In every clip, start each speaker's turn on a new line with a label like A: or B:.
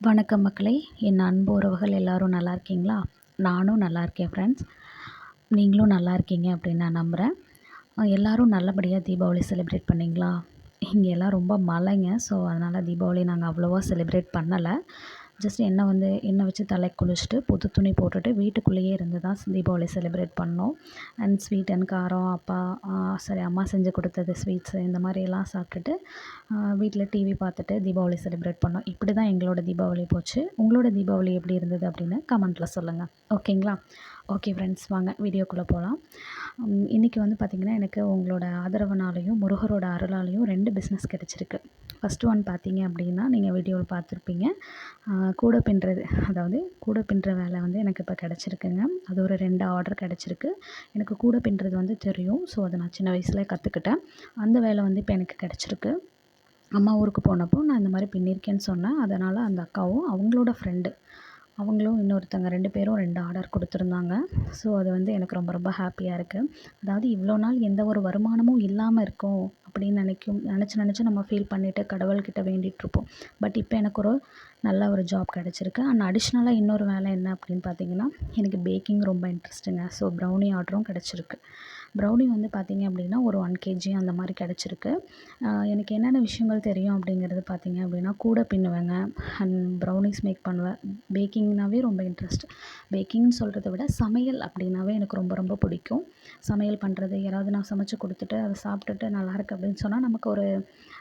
A: வணக்கம் மக்களே. என் அன்பு உறவுகள் எல்லோரும் நல்லா இருக்கீங்களா? நானும் நல்லா இருக்கேன் ஃப்ரெண்ட்ஸ் நீங்களும் நல்லா இருக்கீங்க அப்படின்னு நான் நம்புகிறேன் எல்லோரும் நல்லபடியாக தீபாவளி செலிப்ரேட் பண்ணிங்களா? இங்கே எல்லாம் ரொம்ப மழைங்க ஸோ அதனால் தீபாவளி நாங்கள் அவ்வளோவா செலிப்ரேட் பண்ணலை. ஜஸ்ட் எண்ணெய் வந்து எண்ணெய் வச்சு தலைக்கு குளிச்சுட்டு புது துணி போட்டுட்டு வீட்டுக்குள்ளேயே இருந்து தான் தீபாவளி செலிப்ரேட் பண்ணோம். அண்ட் ஸ்வீட் அண்ட் காரம் அப்பா சரி அம்மா செஞ்சு கொடுத்தது ஸ்வீட்ஸு இந்த மாதிரியெல்லாம் சாப்பிட்டுட்டு வீட்டில் டிவி பார்த்துட்டு தீபாவளி செலிப்ரேட் பண்ணோம். இப்படி தான் எங்களோட தீபாவளி போச்சு. உங்களோட தீபாவளி எப்படி இருந்தது அப்படின்னு கமெண்ட்டில் சொல்லுங்கள் ஓகேங்களா ஓகே ஃப்ரெண்ட்ஸ் வாங்க வீடியோக்குள்ளே போகலாம் இன்றைக்கி வந்து பார்த்திங்கன்னா எனக்கு உங்களோட ஆதரவுனாலையும் முருகரோட அருளாலையும் ரெண்டு பிஸ்னஸ் கிடச்சிருக்கு. ஃபஸ்ட்டு ஒன் பார்த்தீங்க அப்படின்னா நீங்கள் வீடியோவில் பார்த்துருப்பீங்க. கூடை பின்னுறது அதாவது கூடை பின்னுற வேலை வந்து எனக்கு இப்போ கிடச்சிருக்குங்க. அது ஒரு ரெண்டு ஆர்டர் கிடச்சிருக்கு. எனக்கு கூடை பின்னுறது வந்து தெரியும். ஸோ அதை நான் சின்ன வயசில் கற்றுக்கிட்டேன் அந்த வேலை வந்து இப்போ எனக்கு கிடச்சிருக்கு. அம்மா ஊருக்கு போனப்போ நான் இந்த மாதிரி பின்னிருக்கேன்னு சொன்னேன். அதனால் அந்த அக்காவும் அவங்களோட ஃப்ரெண்டு அவங்களும் இன்னொருத்தங்க ரெண்டு பேரும் ரெண்டு ஆர்டர் கொடுத்துருந்தாங்க. ஸோ அது வந்து எனக்கு ரொம்ப ரொம்ப ஹாப்பியாக இருக்குது அதாவது இவ்வளோ நாள் எந்த ஒரு வருமானமும் இல்லாமல் இருக்கோம். அப்படின்னு நினைக்கும் நினச்சி நினச்சி நம்ம ஃபீல் பண்ணிவிட்டு கடவுள்கிட்ட வேண்டிகிட்ருப்போம் பட் இப்போ எனக்கு ஒரு நல்ல ஒரு ஜாப் கிடச்சிருக்கு. அண்ட் அடிஷ்னலாக இன்னொரு வேலை என்ன அப்படின்னு பார்த்தீங்கன்னா எனக்கு பேக்கிங் ரொம்ப இன்ட்ரெஸ்ட்டுங்க ஸோ ப்ரௌனி ஆர்டரும் கிடச்சிருக்கு. ப்ரௌனி வந்து பார்த்திங்க அப்படின்னா ஒரு ஒன் கேஜி அந்த மாதிரி கிடச்சிருக்கு. எனக்கு என்னென்ன விஷயங்கள் தெரியும் அப்படிங்கிறது பார்த்திங்க அப்படின்னா கூட பின்னுவேங்க. அண்ட் ப்ரௌனிஸ் மேக் பண்ணுவேன். பேக்கிங்னாவே ரொம்ப இன்ட்ரெஸ்ட் பேக்கிங்னு சொல்கிறத விட சமையல் அப்படின்னாவே எனக்கு ரொம்ப ரொம்ப பிடிக்கும். சமையல் பண்ணுறது யாராவது நான் சமைச்சு கொடுத்துட்டு அதை சாப்பிட்டுட்டு நல்லாயிருக்கு அப்படின்னு சொன்னால் நமக்கு ஒரு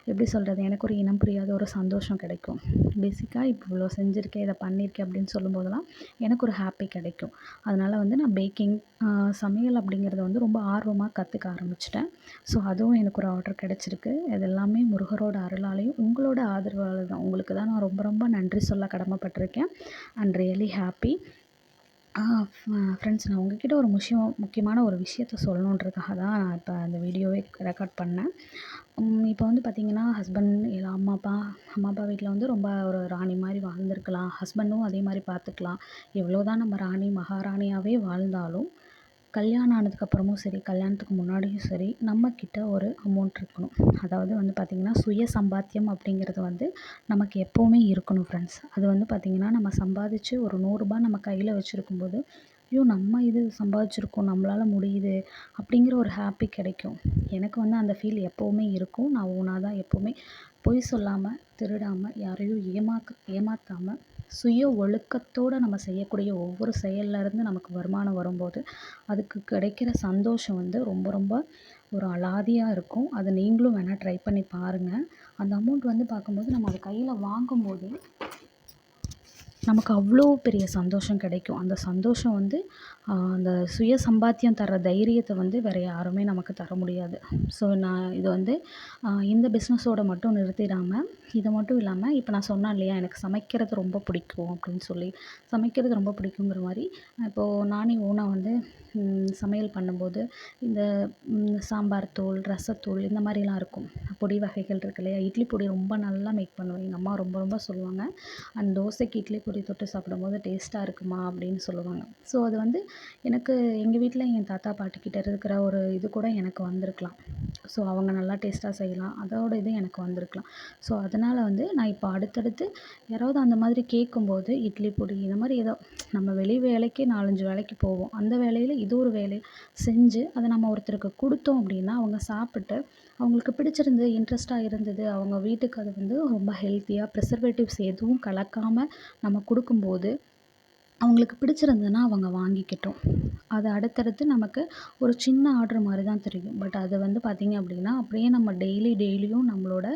A: எப்படி சொல்கிறது எனக்கு ஒரு இனம் புரியாத ஒரு சந்தோஷம் கிடைக்கும். பேசிக்காக இப்போ இவ்வளோ செஞ்சுருக்கேன் இதை பண்ணியிருக்கேன் அப்படின்னு சொல்லும்போதெல்லாம் எனக்கு ஒரு ஹாப்பி கிடைக்கும். அதனால் வந்து நான் பேக்கிங் சமையல் அப்படிங்கிறத வந்து ரொம்ப ஆர்வமாக கற்றுக்க ஆரம்பிச்சிட்டேன். ஸோ அதுவும் எனக்கு ஒரு ஆர்டர் கிடச்சிருக்கு. இது எல்லாமே முருகரோட அருளாலையும் உங்களோட ஆதரவால் தான் உங்களுக்கு தான் நான் ரொம்ப ரொம்ப நன்றி சொல்ல கடமைப்பட்டிருக்கேன். அண்ட் ரியலி ஹாப்பி ஃப்ரெண்ட்ஸ் நான் உங்கக்கிட்ட ஒரு முஷியம் முக்கியமான ஒரு விஷயத்த சொல்லணுன்றதுக்காக தான் நான் இப்போ அந்த வீடியோவே ரெக்கார்ட் பண்ணேன். இப்போ வந்து பார்த்திங்கன்னா ஹஸ்பண்ட் இல்லை அம்மா அப்பா அம்மா அப்பா வீட்டில் வந்து ரொம்ப ஒரு ராணி மாதிரி வாழ்ந்துருக்கலாம். ஹஸ்பண்டும் அதே மாதிரி பார்த்துக்கலாம் எவ்வளோ தான் நம்ம ராணி மகாராணியாகவே வாழ்ந்தாலும் கல்யாணம் ஆனதுக்கப்புறமும் சரி கல்யாணத்துக்கு முன்னாடியும் சரி நம்மக்கிட்ட ஒரு அமௌண்ட் இருக்கணும். அதாவது வந்து பார்த்திங்கன்னா சுய சம்பாத்தியம் அப்படிங்கிறது வந்து நமக்கு எப்போவுமே இருக்கணும் ஃப்ரெண்ட்ஸ் அது வந்து பார்த்திங்கன்னா நம்ம சம்பாதிச்சு ஒரு நூறுரூபா நம்ம கையில் வச்சுருக்கும்போது ஐயோ நம்ம இது சம்பாதிச்சிருக்கோம் நம்மளால் முடியுது அப்படிங்கிற ஒரு ஹாப்பி கிடைக்கும். எனக்கு வந்து அந்த ஃபீல் எப்போவுமே இருக்கும். நான் ஓனாக தான் எப்போவுமே பொய் சொல்லாமல் திருடாமல் யாரையும் ஏமாக்க ஏமாற்றாமல் சுய ஒழுக்கத்தோடு நம்ம செய்யக்கூடிய ஒவ்வொரு செயல்லேருந்து நமக்கு வருமானம் வரும்போது அதுக்கு கிடைக்கிற சந்தோஷம் வந்து ரொம்ப ரொம்ப ஒரு அலாதியாக இருக்கும். அதை நீங்களும் வேணால் ட்ரை பண்ணி பாருங்கள் அந்த அமௌண்ட் வந்து பார்க்கும்போது நம்ம அதை கையில் வாங்கும்போது நமக்கு அவ்வளோ பெரிய சந்தோஷம் கிடைக்கும். அந்த சந்தோஷம் வந்து அந்த சுய சம்பாத்தியம் தர தைரியத்தை வந்து வேறு யாருமே நமக்கு தர முடியாது. ஸோ நான் இது வந்து இந்த பிஸ்னஸோடு மட்டும் நிறுத்திடாமல் இது மட்டும் இல்லாமல் இப்போ நான் சொன்னேன் இல்லையா எனக்கு சமைக்கிறது ரொம்ப பிடிக்கும் அப்படின்னு சொல்லி. சமைக்கிறது ரொம்ப பிடிக்குங்கிற மாதிரி இப்போது நானே ஓனாக வந்து சமையல் பண்ணும்போது இந்த சாம்பார் தூள் ரசத்தூள் இந்த மாதிரிலாம் இருக்கும். பொடி வகைகள் இருக்கு இல்லையா இட்லி பொடி ரொம்ப நல்லா மேக் பண்ணுவேன். எங்கள் அம்மா ரொம்ப ரொம்ப சொல்லுவாங்க அந்த தோசைக்கு இட்லி பொடி தொட்டு சாப்பிடும்போது டேஸ்ட்டாக இருக்குமா அப்படின்னு சொல்லுவாங்க. ஸோ அது வந்து எனக்கு எங்கள் வீட்டில் என் தாத்தா பாட்டிக்கிட்ட இருக்கிற ஒரு இது கூட எனக்கு வந்திருக்கலாம். ஸோ அவங்க நல்லா டேஸ்ட்டாக செய்யலாம். அதோட இது எனக்கு வந்திருக்கலாம். ஸோ அதனால் வந்து நான் இப்போ அடுத்தடுத்து யாராவது அந்த மாதிரி கேட்கும்போது இட்லி பொடி இந்த மாதிரி ஏதோ நம்ம வெளி வேலைக்கு நாலஞ்சு வேலைக்கு போவோம். அந்த வேலையில் இது ஒரு வேலை செஞ்சு அதை நம்ம ஒருத்தருக்கு கொடுத்தோம் அப்படின்னா அவங்க சாப்பிட்டு அவங்களுக்கு பிடிச்சிருந்தது இன்ட்ரெஸ்ட்டாக இருந்தது. அவங்க வீட்டுக்கு அது வந்து ரொம்ப ஹெல்த்தியாக ப்ரிசர்வேட்டிவ்ஸ் எதுவும் கலக்காமல் நம்ம கொடுக்கும்போது அவங்களுக்கு பிடிச்சிருந்ததுன்னா அவங்க வாங்கிக்கட்டும். அது அடுத்தடுத்து நமக்கு ஒரு சின்ன ஆர்டர் மாதிரி தான் தெரியும். பட் அது வந்து பார்த்திங்க அப்படின்னா அப்படியே நம்ம டெய்லி டெய்லியும் நம்மளோட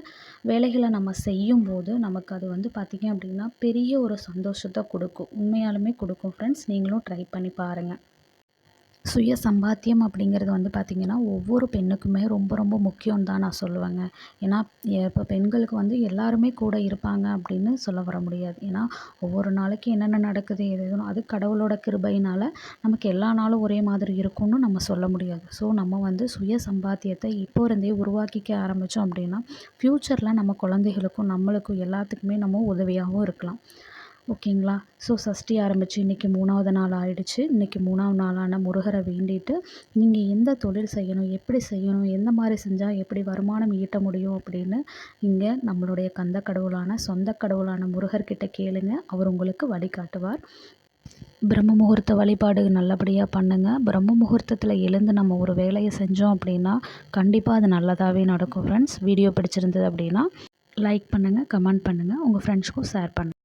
A: வேலைகளை நம்ம செய்யும்போது நமக்கு அது வந்து பார்த்திங்க அப்படின்னா பெரிய ஒரு சந்தோஷத்தை கொடுக்கும். உண்மையாலுமே கொடுக்கும். ஃப்ரெண்ட்ஸ் நீங்களும் ட்ரை பண்ணி பாருங்கள் சுய சம்பாத்தியம் அப்படிங்கிறது வந்து பார்த்திங்கன்னா ஒவ்வொரு பெண்ணுக்குமே ரொம்ப ரொம்ப முக்கியம்னு தான் நான் சொல்லுவேங்க. ஏன்னா இப்போ பெண்களுக்கு வந்து எல்லாருமே கூட இருப்பாங்க அப்படின்னு சொல்ல வர முடியாது. ஏன்னா ஒவ்வொரு நாளைக்கு என்னென்ன நடக்குது எது எதுவும் அது கடவுளோட கிருபையினால் நமக்கு எல்லா நாளும் ஒரே மாதிரி இருக்கும்னு நம்ம சொல்ல முடியாது. ஸோ நம்ம வந்து சுய சம்பாத்தியத்தை இப்போ இருந்தே உருவாக்கிக்க ஆரம்பித்தோம் அப்படின்னா ஃப்யூச்சரில் நம்ம குழந்தைகளுக்கும் நம்மளுக்கும் எல்லாத்துக்குமே நம்ம உதவியாகவும் இருக்கலாம். ஓகேங்களா? ஸோ சஷ்டி ஆரம்பித்து இன்றைக்கி மூணாவது நாள் ஆகிடுச்சி இன்றைக்கி மூணாவது நாளான முருகரை வேண்டிட்டு நீங்கள் எந்த தொழில் செய்யணும் எப்படி செய்யணும் எந்த மாதிரி செஞ்சால் எப்படி வருமானம் ஈட்ட முடியும் அப்படின்னு இங்கே நம்மளுடைய கந்த கடவுளான சொந்த கடவுளான முருகர்கிட்ட கேளுங்க. அவர் உங்களுக்கு வழிகாட்டுவார் பிரம்ம முகூர்த்த வழிபாடு நல்லபடியாக பண்ணுங்கள் பிரம்ம முகூர்த்தத்தில் எழுந்து நம்ம ஒரு வேலையை செஞ்சோம் அப்படின்னா கண்டிப்பாக அது நல்லதாகவே நடக்கும் ஃப்ரெண்ட்ஸ் வீடியோ பிடிச்சிருந்தது அப்படின்னா லைக் பண்ணுங்கள் கமெண்ட் பண்ணுங்கள் உங்கள் ஃப்ரெண்ட்ஸ்க்கும் ஷேர் பண்ணுங்கள்